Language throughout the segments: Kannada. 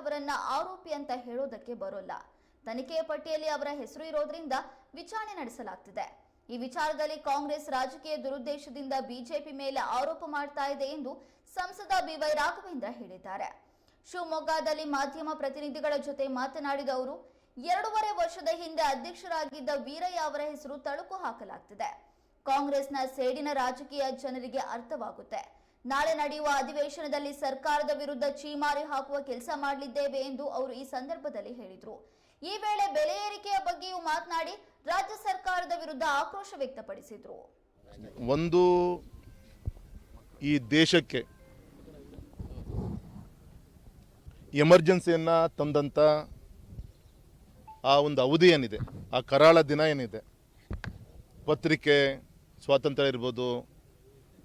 ಅವರನ್ನ ಆರೋಪಿ ಅಂತ ಹೇಳೋದಕ್ಕೆ ಬರೋಲ್ಲ. ತನಿಖೆಯ ಪಟ್ಟಿಯಲ್ಲಿ ಅವರ ಹೆಸರು ಇರೋದ್ರಿಂದ ವಿಚಾರಣೆ ನಡೆಸಲಾಗ್ತಿದೆ. ಈ ವಿಚಾರದಲ್ಲಿ ಕಾಂಗ್ರೆಸ್ ರಾಜಕೀಯ ದುರುದ್ದೇಶದಿಂದ ಬಿಜೆಪಿ ಮೇಲೆ ಆರೋಪ ಮಾಡ್ತಾ ಇದೆ ಎಂದು ಸಂಸದ ಬಿವೈ ರಾಘವೇಂದ್ರ ಹೇಳಿದ್ದಾರೆ. ಶಿವಮೊಗ್ಗದಲ್ಲಿ ಮಾಧ್ಯಮ ಪ್ರತಿನಿಧಿಗಳ ಜೊತೆ ಮಾತನಾಡಿದ ಅವರು, ಎರಡೂವರೆ ವರ್ಷದ ಹಿಂದೆ ಅಧ್ಯಕ್ಷರಾಗಿದ್ದ ವೀರಯ್ಯ ಅವರ ಹೆಸರು ತಳುಕು ಹಾಕಲಾಗ್ತಿದೆ. ಕಾಂಗ್ರೆಸ್ನ ಸೇಡಿನ ರಾಜಕೀಯ ಜನರಿಗೆ ಅರ್ಥವಾಗುತ್ತೆ. ನಾಳೆ ನಡೆಯುವ ಅಧಿವೇಶನದಲ್ಲಿ ಸರ್ಕಾರದ ವಿರುದ್ಧ ಚೀಮಾರಿ ಹಾಕುವ ಕೆಲಸ ಮಾಡಲಿದ್ದೇವೆ ಎಂದು ಅವರು ಈ ಸಂದರ್ಭದಲ್ಲಿ ಹೇಳಿದರು. ಈ ವೇಳೆ ಬೆಲೆ ಏರಿಕೆಯ ಬಗ್ಗೆಯೂ ಮಾತನಾಡಿ ರಾಜ್ಯ ಸರ್ಕಾರದ ವಿರುದ್ಧ ಆಕ್ರೋಶ ವ್ಯಕ್ತಪಡಿಸಿದರು. ಒಂದು ಈ ದೇಶಕ್ಕೆ ಎಮರ್ಜೆನ್ಸಿಯನ್ನು ತಂದಂಥ ಆ ಒಂದು ಅವಧಿ ಏನಿದೆ, ಆ ಕರಾಳ ದಿನ ಏನಿದೆ, ಪತ್ರಿಕೆ ಸ್ವಾತಂತ್ರ್ಯ ಇರ್ಬೋದು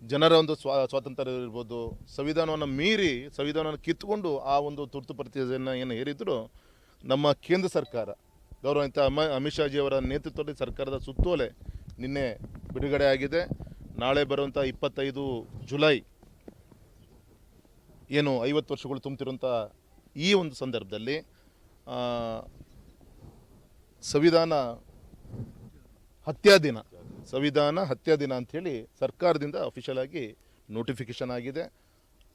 ಜನರ ಒಂದು ಸ್ವಾ, ಸ್ವಾತಂತ್ರ್ಯ ಇರ್ಬೋದು, ಸಂವಿಧಾನವನ್ನು ಮೀರಿ, ಸಂವಿಧಾನವನ್ನು ಕಿತ್ತುಕೊಂಡು ಆ ಒಂದು ತುರ್ತು ಪರಿಸ್ಥಿತಿಯನ್ನು ಏನು ಹೇರಿದ್ರು ನಮ್ಮ ಕೇಂದ್ರ ಸರ್ಕಾರ, ಗೌರವಾನ್ವಿತ ಅಮ, ಅಮಿತ್ ಶಾಜಿಯವರ ನೇತೃತ್ವದಲ್ಲಿ ಸರ್ಕಾರದ ಸುತ್ತೋಲೆ ನಿನ್ನೆ ಬಿಡುಗಡೆ ಆಗಿದೆ. ನಾಳೆ ಬರುವಂಥ ಇಪ್ಪತ್ತೈದು ಜುಲೈ ಏನು ಐವತ್ತು ವರ್ಷಗಳು ತುಂಬುತ್ತಿರುವಂಥ ಈ ಒಂದು ಸಂದರ್ಭದಲ್ಲಿ ಸಂವಿಧಾನ ಹತ್ಯಾ ದಿನ ಸಂವಿಧಾನ ಹತ್ಯಾ ದಿನ ಅಂಥೇಳಿ ಸರ್ಕಾರದಿಂದ ಅಫಿಷಿಯಲ್ ಆಗಿ ನೋಟಿಫಿಕೇಶನ್ ಆಗಿದೆ.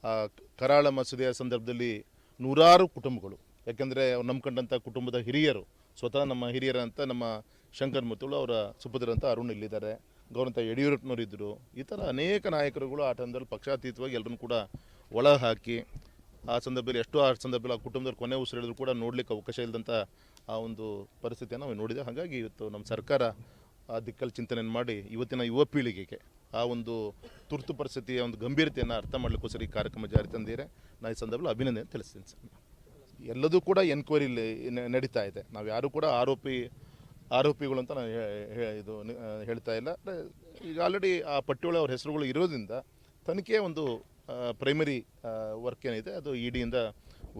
ಆ, ಕರಾಳ ಮಸೂದೆಯ ಸಂದರ್ಭದಲ್ಲಿ ನೂರಾರು ಕುಟುಂಬಗಳು, ಯಾಕೆಂದರೆ ಅವ್ರು ನಂಬ್ಕೊಂಡಂಥ ಕುಟುಂಬದ ಹಿರಿಯರು, ಸ್ವತಃ ನಮ್ಮ ಹಿರಿಯರಂತ ನಮ್ಮ ಶಂಕರ್ ಮುತ್ತುಳು ಅವರ ಸುಪುತ್ರರಂತ ಅರುಣ್ ಇಲ್ಲಿದ್ದಾರೆ, ಗೌರಂತ ಯಡಿಯೂರಪ್ಪನವರು ಇದ್ದರು ಈ ಥರ ಅನೇಕ ನಾಯಕರುಗಳು ಆ ಟೈಮ್ದಲ್ಲಿ ಪಕ್ಷಾತೀತವಾಗಿ ಎಲ್ಲರನ್ನು ಕೂಡ ಒಳ ಹಾಕಿ ಆ ಸಂದರ್ಭದಲ್ಲಿ ಎಷ್ಟೋ ಆ ಸಂದರ್ಭದಲ್ಲಿ ಆ ಕುಟುಂಬದವ್ರು ಕೊನೆ ಉಸಿರಿಳಿದ್ರು ಕೂಡ ನೋಡಲಿಕ್ಕೆ ಅವಕಾಶ ಇಲ್ಲದಂಥ ಆ ಒಂದು ಪರಿಸ್ಥಿತಿಯನ್ನು ನಾವು ನೋಡಿದೆ ಹಾಗಾಗಿ ಇವತ್ತು ನಮ್ಮ ಸರ್ಕಾರ ಆ ದಿಕ್ಕಲ್ಲಿ ಚಿಂತನೆಯನ್ನು ಮಾಡಿ ಇವತ್ತಿನ ಯುವ ಪೀಳಿಗೆಗೆ ಆ ಒಂದು ತುರ್ತು ಪರಿಸ್ಥಿತಿಯ ಒಂದು ಗಂಭೀರತೆಯನ್ನು ಅರ್ಥ ಮಾಡಲಿಕ್ಕೋಸ್ಕರ ಈ ಕಾರ್ಯಕ್ರಮ ಜಾರಿ ತಂದಿದೆ. ನಾನು ಈ ಸಂದರ್ಭದಲ್ಲಿ ಅಭಿನಂದನೆ ತಿಳಿಸ್ತೀನಿ ಸರ್. ಎಲ್ಲದೂ ಕೂಡ ಎನ್ಕ್ವೈರಿ ನಡೀತಾ ಇದೆ. ನಾವು ಯಾರು ಕೂಡ ಆರೋಪಿ, ಆರೋಪಿಗಳು ಅಂತ ನಾನು ಇದು ಹೇಳ್ತಾ ಇಲ್ಲ. ಈಗ ಆಲ್ರೆಡಿ ಆ ಪಟ್ಟಿಯೊಳಗೆ ಅವ್ರ ಹೆಸರುಗಳು ಇರೋದ್ರಿಂದ ತನಿಖೆಯ ಒಂದು ಪ್ರೈಮರಿ ವರ್ಕ್ ಏನಿದೆ. ಅದು ಇ ಡಿಯಿಂದ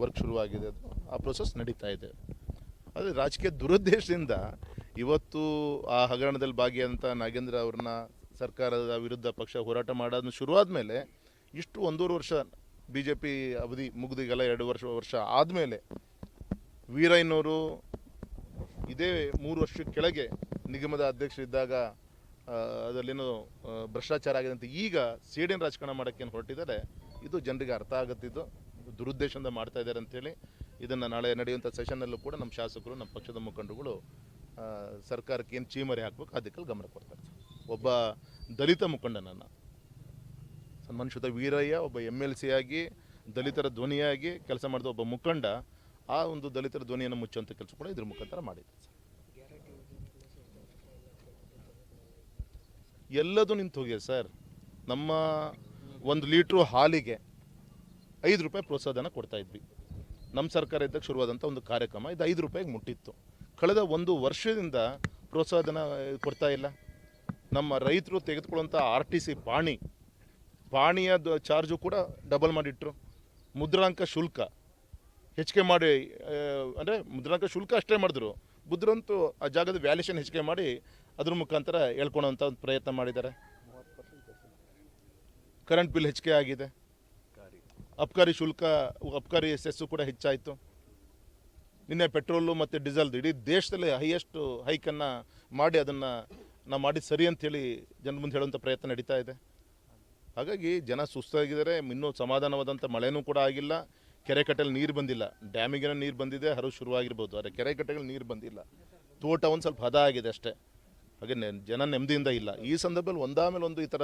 ವರ್ಕ್ ಶುರುವಾಗಿದೆ. ಅದು ಆ ಪ್ರೊಸೆಸ್ ನಡೀತಾ ಇದೆ. ಆದರೆ ರಾಜಕೀಯ ದುರುದ್ದೇಶದಿಂದ ಇವತ್ತು ಆ ಹಗರಣದಲ್ಲಿ ಭಾಗಿಯಾದಂಥ ನಾಗೇಂದ್ರ ಅವ್ರನ್ನ ಸರ್ಕಾರದ ವಿರುದ್ಧ ಪಕ್ಷ ಹೋರಾಟ ಮಾಡೋದನ್ನ ಶುರುವಾದ ಮೇಲೆ ಇಷ್ಟು ಒಂದೂವರೆ ವರ್ಷ ಬಿ ಜೆ ಪಿ ಅವಧಿ ಮುಗಿದಿಗೆಲ್ಲ ಎರಡು ವರ್ಷ ವರ್ಷ ಆದಮೇಲೆ ವೀರಯ್ಯನವರು ಇದೇ ಮೂರು ವರ್ಷದ ಕೆಳಗೆ ನಿಗಮದ ಅಧ್ಯಕ್ಷರಿದ್ದಾಗ ಅದರಲ್ಲೇನು ಭ್ರಷ್ಟಾಚಾರ ಆಗಿದೆ ಅಂತ ಈಗ ಸೇಡಿನ ರಾಜಕಾರಣ ಮಾಡೋಕ್ಕೇನು ಹೊರಟಿದ್ದಾರೆ, ಇದು ಜನರಿಗೆ ಅರ್ಥ ಆಗುತ್ತಿದ್ದು, ದುರುದ್ದೇಶದಿಂದ ಮಾಡ್ತಾ ಇದ್ದಾರೆ ಅಂತೇಳಿ ಇದನ್ನು ನಾಳೆ ನಡೆಯುವಂಥ ಸೆಷನ್ನಲ್ಲೂ ಕೂಡ ನಮ್ಮ ಶಾಸಕರು, ನಮ್ಮ ಪಕ್ಷದ ಮುಖಂಡರುಗಳು ಸರ್ಕಾರಕ್ಕೆ ಏನು ಚೀಮರಿ ಹಾಕ್ಬೇಕು, ಅದಕ್ಕೆ ಗಮನ ಕೊಡ್ತಾರೆ. ಒಬ್ಬ ದಲಿತ ಮುಖಂಡನನ್ನು ಮನುಷ್ಯದ ವೀರಯ್ಯ, ಒಬ್ಬ ಎಂ ಎಲ್ ಸಿ ಆಗಿ, ದಲಿತರ ಧ್ವನಿಯಾಗಿ ಕೆಲಸ ಮಾಡಿದ ಒಬ್ಬ ಮುಖಂಡ, ಆ ಒಂದು ದಲಿತರ ಧ್ವನಿಯನ್ನು ಮುಚ್ಚುವಂಥ ಕೆಲಸ ಕೂಡ ಇದ್ರ ಮುಖಾಂತರ ಮಾಡಿದೆ ಎಲ್ಲದೂ ನಿಂತು ಹೋಗಿದೆ ಸರ್. ನಮ್ಮ ಒಂದು ಲೀಟ್ರು ಹಾಲಿಗೆ ಐದು ರೂಪಾಯಿ ಪ್ರೋತ್ಸಾಹನ ಕೊಡ್ತಾ ಇದ್ವಿ. ನಮ್ಮ ಸರ್ಕಾರ ಇದ್ದಾಗ ಶುರುವಾದಂಥ ಒಂದು ಕಾರ್ಯಕ್ರಮ ಇದು ಐದು ರೂಪಾಯಿಗೆ ಮುಟ್ಟಿತ್ತು. ಕಳೆದ ಒಂದು ವರ್ಷದಿಂದ ಪ್ರೋತ್ಸಾಹಧನ ಕೊಡ್ತಾ ಇಲ್ಲ. ನಮ್ಮ ರೈತರು ತೆಗೆದುಕೊಳ್ಳುವಂಥ ಆರ್ ಟಿ ಸಿ ಪಾಣಿ ಪಾಣಿಯ ಚಾರ್ಜು ಕೂಡ ಡಬಲ್ ಮಾಡಿಟ್ರು. ಮುದ್ರಾಂಕ ಶುಲ್ಕ ಹೆಚ್ಚಿಗೆ ಮಾಡಿ ಅಂದರೆ ಮುದ್ರಾಂಕ ಶುಲ್ಕ ಅಷ್ಟೇ ಮಾಡಿದ್ರು. ಬುದ್ರಂತೂ ಆ ಜಾಗದ ವ್ಯಾಲ್ಯೂಷನ್ ಹೆಚ್ಚಿಗೆ ಮಾಡಿ ಅದ್ರ ಮುಖಾಂತರ ಹೇಳ್ಕೊಳೋಂಥ ಒಂದು ಪ್ರಯತ್ನ ಮಾಡಿದ್ದಾರೆ. ಕರೆಂಟ್ ಬಿಲ್ ಹೆಚ್ಚಿಗೆ ಆಗಿದೆ. ಅಬ್ಕಾರಿ ಶುಲ್ಕ ಅಬ್ಕಾರಿ ಸೆಸ್ಸು ಕೂಡ ಹೆಚ್ಚಾಯಿತು. ನಿನ್ನೆ ಪೆಟ್ರೋಲು ಮತ್ತು ಡೀಸೆಲ್ದು ಇಡೀ ದೇಶದಲ್ಲಿ ಹೈಯೆಸ್ಟ್ ಹೈಕನ್ನು ಮಾಡಿ ಅದನ್ನು ನಾವು ಮಾಡಿ ಸರಿ ಅಂತೇಳಿ ಜನ ಮುಂದೆ ಹೇಳುವಂಥ ಪ್ರಯತ್ನ ನಡೀತಾ ಇದೆ. ಹಾಗಾಗಿ ಜನ ಸುಸ್ತಾಗಿದ್ದಾರೆ, ಇನ್ನೂ ಸಮಾಧಾನವಾದಂಥ ಮಳೆನೂ ಕೂಡ ಆಗಿಲ್ಲ. ಕೆರೆ ಕಟ್ಟೆಯಲ್ಲಿ ನೀರು ಬಂದಿಲ್ಲ. ಡ್ಯಾಮಿಗಿನ ನೀರು ಬಂದಿದೆ, ಹರಿವು ಶುರುವಾಗಿರ್ಬೋದು. ಆದರೆ ಕೆರೆ ಕಟ್ಟೆಗಳು ನೀರು ಬಂದಿಲ್ಲ. ತೋಟ ಒಂದು ಸ್ವಲ್ಪ ಹದ ಆಗಿದೆ ಅಷ್ಟೇ. ಹಾಗೆ ನೆ- ಜನ ನೆಮ್ಮದಿಯಿಂದ ಇಲ್ಲ. ಈ ಸಂದರ್ಭದಲ್ಲಿ ಒಂದಾಮೇಲೆ ಒಂದು ಈ ಥರ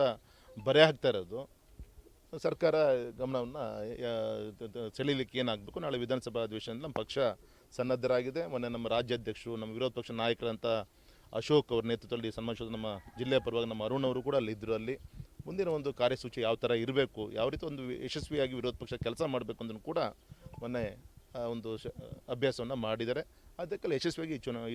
ಬರೆ ಆಗ್ತಾ ಇರೋದು. ಸರ್ಕಾರ ಗಮನವನ್ನು ಸೆಳೀಲಿಕ್ಕೆ ಏನಾಗಬೇಕು? ನಾಳೆ ವಿಧಾನಸಭಾ ಅಧಿವೇಶನದಲ್ಲಿ ನಮ್ಮ ಪಕ್ಷ ಸನ್ನದ್ಧರಾಗಿದೆ. ಮೊನ್ನೆ ನಮ್ಮ ರಾಜ್ಯಾಧ್ಯಕ್ಷರು, ನಮ್ಮ ವಿರೋಧ ಪಕ್ಷ ನಾಯಕರಂತ ಅಶೋಕ್ ಅವರ ನೇತೃತ್ವದಲ್ಲಿ ಸನ್ಮಾನಿಸೋದು ನಮ್ಮ ಜಿಲ್ಲೆಯ ಪರವಾಗಿ ನಮ್ಮ ಅರುಣ್ ಅವರು ಕೂಡ ಅಲ್ಲಿ ಇದ್ದರು ಅಲ್ಲಿ. ಮುಂದಿನ ಒಂದು ಕಾರ್ಯಸೂಚಿ ಯಾವ ಥರ ಇರಬೇಕು, ಯಾವ ರೀತಿ ಒಂದು ಯಶಸ್ವಿಯಾಗಿ ವಿರೋಧ ಪಕ್ಷ ಕೆಲಸ ಮಾಡಬೇಕು ಅದನ್ನು ಕೂಡ ಮೊನ್ನೆ ಒಂದು ಅಭ್ಯಾಸವನ್ನು ಮಾಡಿದ್ದಾರೆ. ಅದಕ್ಕೆಲ್ಲ ಯಶಸ್ವಿಯಾಗಿ ಚುನಾವ